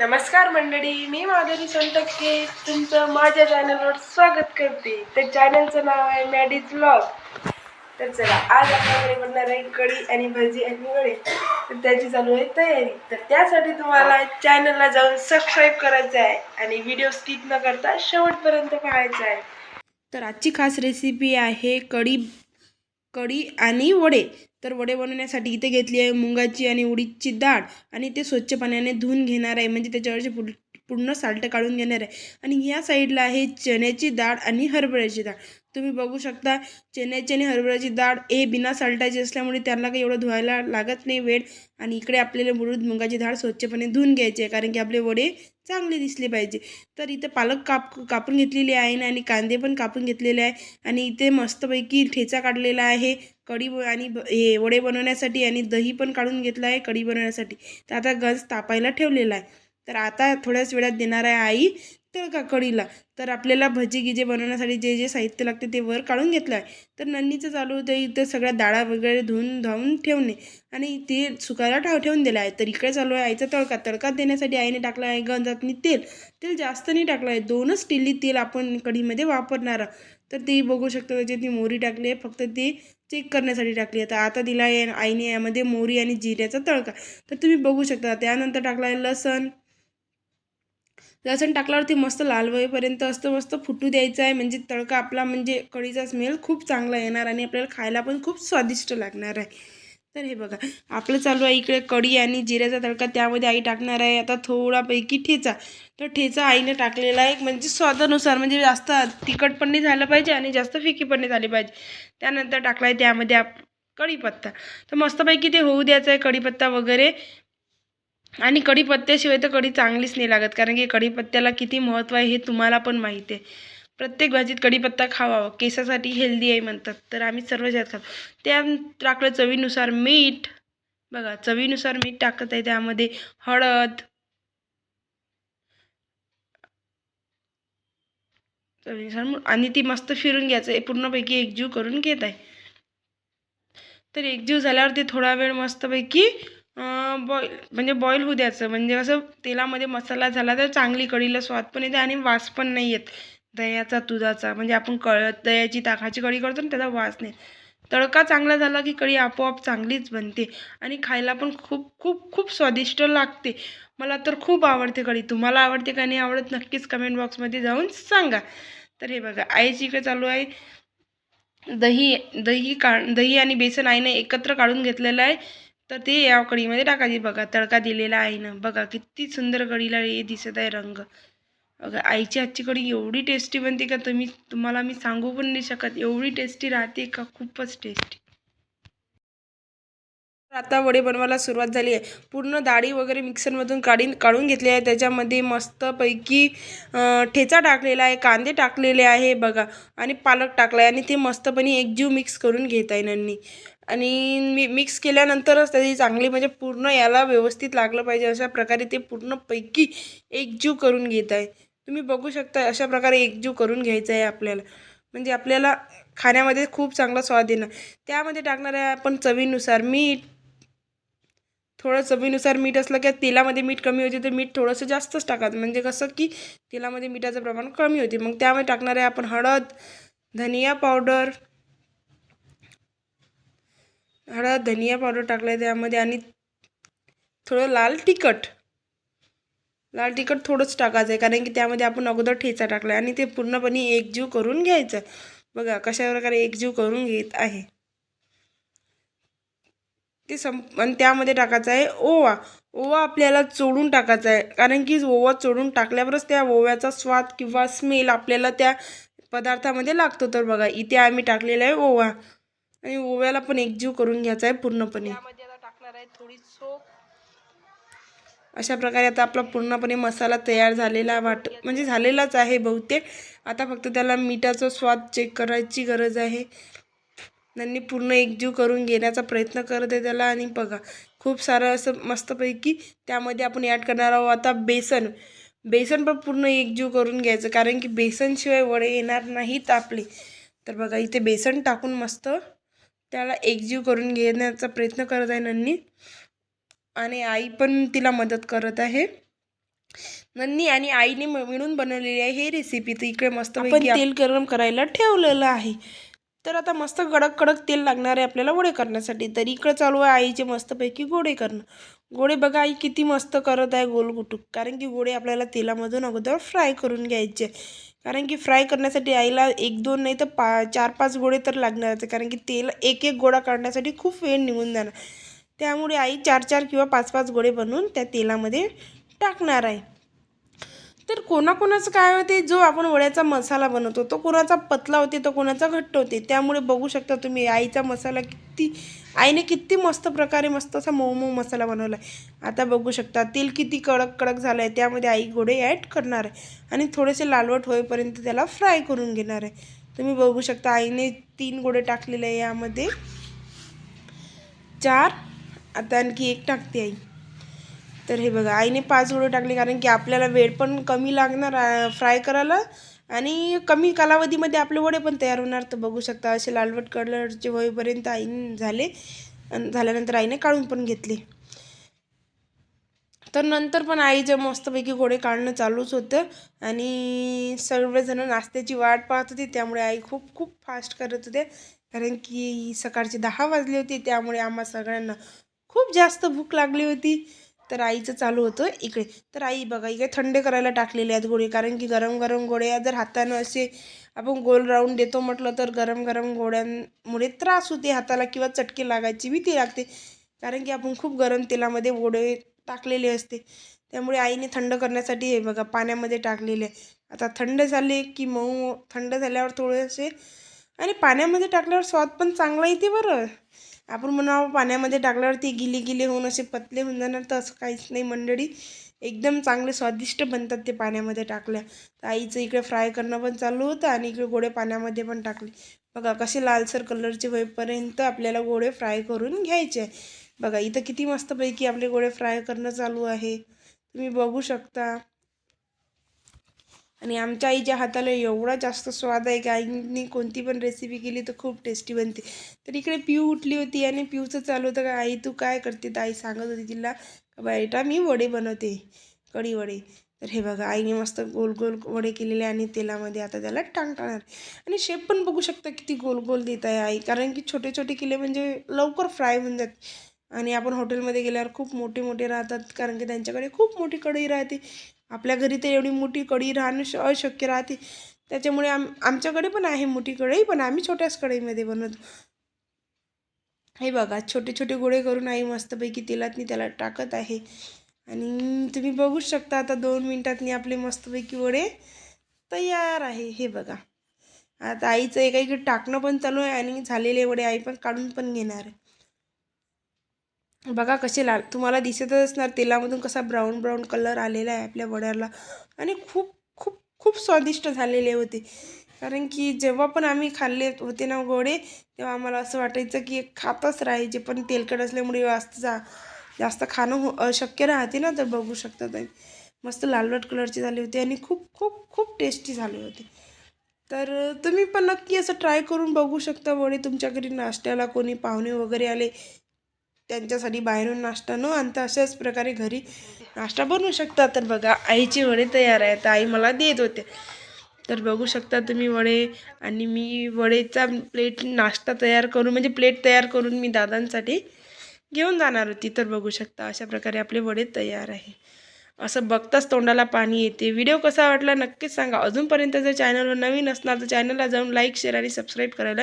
नमस्कार मंडळी मी माधुरी सोनटक्के. तुमचं माझ्या चॅनलवर स्वागत करते. तर चॅनलचं नाव आहे मॅडीज ब्लॉग तर चला आज आपल्याकडे बनणार आहे कढी आणि भजी आणि वडे. तर त्याची चालू आहे तयारी. तर त्यासाठी तुम्हाला चॅनलला जाऊन सबस्क्राईब करायचं आहे आणि व्हिडिओ स्किप न करता शेवटपर्यंत पाहायचा आहे. तर आजची खास रेसिपी आहे कढी कढी आणि वडे. तर वडे बनवण्यासाठी इथे घेतली आहे मुगाची आणि उडीदची डाळ आणि ते स्वच्छ पाण्याने धुवून घेणार आहे. म्हणजे त्याच्यावरचे पुढ पूर्ण साल्ट काढून घेणार आहे. आणि ह्या साईडला आहे चण्याची डाळ आणि हरभऱ्याची डाळ. तुम्ही बघू शकता चण्याची आणि हरभऱ्याची डाळ हे बिना साल्टाची असल्यामुळे त्यांना काही एवढं धुवायला लागत नाही वेळ. आणि इकडे आपल्याला मुरुड मुंगाची डाळ स्वच्छपणे धुवून घ्यायची आहे कारण की आपले वडे चांगले दिसले पाहिजे. तर इथे पालक काप कापून घेतलेली आहे ना आणि कांदे पण कापून घेतलेले आहे. आणि इथे मस्तपैकी ठेचा काढलेला आहे. कढी आणि ब- हे वडे बनवण्यासाठी आणि दही पण काढून घेतलं आहे कढी बनवण्यासाठी. तर आता गंज तापायला ठेवलेला आहे. तर आता थोड्याच वेळात देणार आहे आई तळका कढीला. तर आपल्याला भजी गिजे बनवण्यासाठी जे जे साहित्य लागते ते वर काढून घेतलं आहे. तर नन्नीचं चालू होतं इथं सगळ्या डाळा वगैरे धुवून धावून ठेवणे. आणि ते सुकायला ठाव ठेवून दिलं आहे. तर इकडे चालू आहे आईचा तडका. तडका देण्यासाठी आईने टाकला आहे गंजात तेल. तेल जास्त नाही टाकलं आहे. दोनच टिल्ली तेल आपण कढीमध्ये वापरणार आहोत. तर ती बघू शकता त्याची ती मोहरी टाकली आहे फक्त ती चेक करण्यासाठी टाकली आहे. तर आता दिला आहे आईने यामध्ये मोहरी आणि जिऱ्याचा तडका. तर तुम्ही बघू शकता त्यानंतर टाकला आहे लसण. लसण टाकल्यावर ते मस्त लाल होईपर्यंत असतं मस्त फुटू द्यायचं आहे. म्हणजे तडका आपला म्हणजे कढीचा स्मेल खूप चांगला येणार आणि आपल्याला खायला पण खूप स्वादिष्ट लागणार आहे. तर हे बघा आपलं चालू आहे इकडे कढी आणि जिऱ्याचा तडका त्यामध्ये आई टाकणार आहे. आता थोडापैकी ठेचा. तर ठेचा आईने टाकलेला आहे म्हणजे स्वादानुसार म्हणजे जास्त तिखट पण नाही झालं पाहिजे आणि जास्त फिकी पण नाही झाली पाहिजे. त्यानंतर टाकला आहे त्यामध्ये आप कढीपत्ता. तर मस्तपैकी ते होऊ द्यायचं आहे कढीपत्ता वगैरे. आणि कढीपत्त्याशिवाय तर कढी चांगलीच नाही लागत कारण की कढीपत्त्याला किती महत्त्व आहे हे तुम्हाला पण माहीत आहे. प्रत्येक भाजीत कढीपत्ता खावा केसासाठी हेल्दी आहे म्हणतात. तर आम्ही सर्व ज्यात खातो. त्या टाकलं चवीनुसार मीठ. बघा चवीनुसार मीठ टाकत आहे. त्यामध्ये हळद. चवीनुसार आणि ती मस्त फिरून घ्यायचं. पूर्णपैकी एकजीव करून घेत आहे. तर एकजीव झाल्यावर ते थोडा वेळ मस्तपैकी बॉईल म्हणजे बॉईल होऊ द्यायचं. म्हणजे कसं तेलामध्ये मसाला झाला तर चांगली कढीला स्वाद पण येते आणि वास पण नाही येत. दह्याचा दुधाचा म्हणजे आपण कळ दह्याची ताकाची कढी करतो ना त्याचा वास नाही. तडका चांगला झाला की कढी आपोआप चांगलीच बनते आणि खायला पण खूप खूप खूप स्वादिष्ट लागते. मला तर खूप आवडते कढी तुम्हाला आवडते का नाही आवडत नक्कीच कमेंट बॉक्समध्ये जाऊन सांगा. तर हे बघा आईची इकडे चालू आहे. दही दही का दही आणि बेसन आईनं एकत्र काढून घेतलेलं आहे. तर ते या कढीमध्ये टाकायची. बघा तडका दिलेला आहे ना बघा किती सुंदर कढीला हे दिसत आहे रंग. अगं आईची आजची कढी एवढी टेस्टी बनते का तुम्ही? तुम्हाला मी सांगू पण नाही शकत. एवढी टेस्टी राहते का? खूपच टेस्टी आता वडे बनवायला सुरुवात झाली आहे. पूर्ण डाळी वगैरे मिक्सरमधून काढीन काढून घेतली आहे. त्याच्यामध्ये मस्तपैकी ठेचा टाकलेला आहे कांदे टाकलेले आहे बघा. आणि पालक टाकला आहे आणि ते मस्तपणे एकजीव मिक्स करून घेत आहे नन्नी. आणि मी मिक्स केल्यानंतरच त्याची चांगली म्हणजे पूर्ण याला व्यवस्थित लागलं पाहिजे. अशा प्रकारे ते पूर्णपैकी एकजीव करून घेत आहे. तुम्ही बघू शकता अशा प्रकारे एकजीव करून घ्यायचं आहे आपल्याला. म्हणजे आपल्याला खाण्यामध्ये खूप चांगला स्वाद येणार. त्यामध्ये टाकणार आहे आपण चवीनुसार मीठ थोडं चवीनुसार मीठ असलं की तेलामध्ये मीठ कमी होते तर मीठ थोडंसं जास्तच टाकायचं. म्हणजे कसं की तेलामध्ये मिठाचं प्रमाण कमी होते. मग त्यामध्ये टाकणार आहे आपण हळद धनिया पावडर हळद धनिया पावडर टाकलं आहे त्यामध्ये आणि थोडं लाल तिखट. लाल तिखट थोडंच टाकायचं आहे कारण की त्यामध्ये आपण अगोदर ठेचा टाकला आणि ते पूर्णपणे एकजीव करून घ्यायचं. बघा कशा प्रकारे एकजीव करून घेत आहे. ते संप आणि त्यामध्ये टाकायचं आहे ओवा. ओवा आपल्याला चोडून टाकायचा आहे कारण की ओवा चोडून टाकल्यावरच त्या ओव्याचा स्वाद किंवा स्मेल आपल्याला त्या पदार्थामध्ये लागतो. तर बघा इथे आम्ही टाकलेला आहे ओवा. आणि ओव्याला पण एकजीव करून घ्यायचा आहे पूर्णपणे. त्यामध्ये आता टाकणार आहे थोडी सोप. अशा प्रकारे आता आपला पूर्णपणे मसाला तयार झालेला वाट म्हणजे झालेलाच आहे बहुतेक. आता फक्त त्याला मिठाचा स्वाद चेक करायची गरज आहे. त्यांनी पूर्ण एकजीव करून घेण्याचा प्रयत्न करत आहे त्याला आणि बघा खूप सारं असं मस्तपैकी त्यामध्ये आपण ॲड करणार आहोत आता बेसन. बेसन पण पूर्ण एकजीव करून घ्यायचं कारण की बेसनशिवाय वडे येणार नाहीत आपले. तर बघा इथे बेसन टाकून मस्त त्याला एकजीव करून घेण्याचा प्रयत्न करत आहे नन्नी. आणि आई पण तिला मदत करत आहे. नन्नी आणि आईने मिळून बनवलेली आहे हे रेसिपी तर इकडे मस्त आपण तेल गरम करायला ठेवलेलं आहे. तर आता मस्त कडक कडक तेल लागणार आहे आपल्याला वडे करण्यासाठी. तर इकडे चालू आहे आईचे मस्तपैकी गोडे करणं. गोडे बघा आई किती मस्त करत आहे गोल गुटूक कारण की गोडे आपल्याला तेलामधून अगोदर फ्राय करून घ्यायचे. कारण की फ्राय करण्यासाठी आईला एक दोन नाही तर पा चार पाच गोडे तर लागणार आहेत कारण की तेल एक एक गोळा काढण्यासाठी खूप वेळ निघून जाणार. त्यामुळे आई चार चार किंवा पाच पाच गोळे बनवून त्या तेलामध्ये टाकणार आहे. तर कोणाकोणाचं काय होते जो आपण वड्याचा मसाला बनवतो तो कोणाचा पतला होते तो कोणाचा घट्ट होते त्यामुळे बघू शकता तुम्ही आईचा मसाला किती आईने किती मस्त प्रकारे मस्त असा मऊ मऊ मसाला बनवला आहे. आता बघू शकता तेल किती कडक कडक झालं आहे त्यामध्ये आई गोडे ॲड करणार आहे. आणि थोडेसे लालवट होईपर्यंत त्याला फ्राय करून घेणार आहे. तुम्ही बघू शकता आईने तीन गोडे टाकलेले आहे यामध्ये. चार आता आणखी एक टाकते आई. तर हे बघा आईने पाच गोळे टाकले कारण की आपल्याला वेळ पण कमी लागणार फ्राय करायला आणि कमी कालावधीमध्ये आपले वडे पण तयार होणार. तर बघू शकता असे लालवट कलरचे होईपर्यंत आईने झाले आणि झाल्यानंतर आईने काढून पण घेतले. तर नंतर पण आईचं मस्तपैकी घोडे काढणं चालूच होतं आणि सर्वजण नाश्त्याची वाट पाहत होती. त्यामुळे आई खूप खूप फास्ट करत होते. कारण की सकाळचे दहा वाजले होते त्यामुळे आम्हा सगळ्यांना खूप जास्त भूक लागली होती. तर आईचं चालू होतं इकडे. तर आई बघा इकडे थंड करायला टाकलेले आहेत गोळे. कारण की गरम गरम गोळ्या जर हातानं असे आपण गोल राऊंड देतो म्हटलं तर गरम गरम गोळ्यांमुळे त्रास होते हाताला किंवा चटके लागायची भीती लागते. कारण की आपण खूप गरम तेलामध्ये गोळे टाकलेले असते. त्यामुळे आईने थंड करण्यासाठी हे बघा पाण्यामध्ये टाकलेले आहे. आता थंड झाले की मऊ थंड झाल्यावर थोडेसे आणि पाण्यामध्ये टाकल्यावर स्वाद पण चांगला येते बरं. आपण म्हणावं पाण्यामध्ये टाकल्यावर ते गिले गिले होऊन असे पतले होऊन जाणार तर असं काहीच नाही मंडळी. एकदम चांगले स्वादिष्ट बनतात ते पाण्यामध्ये टाकल्या. तर आईचं इकडे फ्राय करणं पण चालू होतं आणि इकडे गोडे पाण्यामध्ये पण टाकले. बघा कसे लालसर कलरचे होईपर्यंत आपल्याला गोडे फ्राय करून घ्यायचे आहे. बघा इथं किती मस्तपैकी आपले गोडे फ्राय करणं चालू आहे. तुम्ही बघू शकता. आणि आमच्या आईच्या हाताला एवढा जास्त स्वाद आहे की आईनी कोणती पण रेसिपी केली तर खूप टेस्टी बनते. तर इकडे पिऊ उठली होती आणि पिऊचं चालू होतं. का आई तू काय करते? तर आई सांगत होती तिला का बेटा मी वडे बनवते कढी वडे. तर हे बघा आईने मस्त गोल गोल वडे केलेले आणि तेलामध्ये आता त्याला टाकणार आणि शेप पण बघू शकता किती गोल गोल देत आहे आई. कारण की छोटे छोटे केले म्हणजे लवकर फ्राय होऊन जात. आणि आपण हॉटेलमध्ये गेल्यावर खूप मोठे मोठे राहतात कारण की त्यांच्याकडे खूप मोठी कढई राहते. आपल्या घरी तर एवढी मोठी कढई राहणं श अशक्य राहते. त्याच्यामुळे आम आमच्याकडे पण आहे मोठी कढई पण आम्ही छोट्याच कढईमध्ये बनवतो. हे बघा छोटे छोटे गोळे करून आई मस्तपैकी तेलातनी त्याला टाकत आहे. आणि तुम्ही बघूच शकता आता दोन मिनटातनी आपले मस्तपैकी वडे तयार आहे. हे बघा. आता आईचं एका इकडे टाकणं पण चालू आहे आणि झालेले वडे आई पण काढून पण घेणार आहे. बघा कसे लाल तुम्हाला दिसतच असणार तेलामधून कसा ब्राऊन ब्राऊन कलर आलेला आहे आपल्या वड्याला. आणि खूप खूप खूप स्वादिष्ट झालेले होते. कारण की जेव्हा पण आम्ही खाल्ले होते ना गोडे तेव्हा आम्हाला असं वाटायचं की एक खातच राहायचे पण तेलकट असल्यामुळे जास्त जा जास्त खाणं हो अशक्य राहते ना तर बघू शकता तुम्ही. मस्त लालवट कलरचे झाले होते आणि खूप खूप खूप टेस्टी झाले होते. तर तुम्ही पण नक्की असं ट्राय करून बघू शकता वडे. तुमच्या घरी नाश्त्याला कोणी पाहुणे वगैरे आले त्यांच्यासाठी बाहेरून नाश्ता न आणता अशाच प्रकारे घरी नाश्ता बनवू शकता. तर बघा आईचे वडे तयार आहेत. तर आई मला देत होते. तर बघू शकता तुम्ही वडे. आणि मी वडेचा प्लेट नाश्ता तयार करून म्हणजे प्लेट तयार करून मी दादांसाठी घेऊन जाणार होती. तर बघू शकता अशा प्रकारे आपले वडे तयार आहे. असं बघताच तोंडाला पाणी येते. व्हिडिओ कसा वाटला नक्कीच सांगा. अजूनपर्यंत जर चॅनलवर नवीन असणार तर चॅनलला जाऊन लाईक शेअर आणि सबस्क्राईब करायला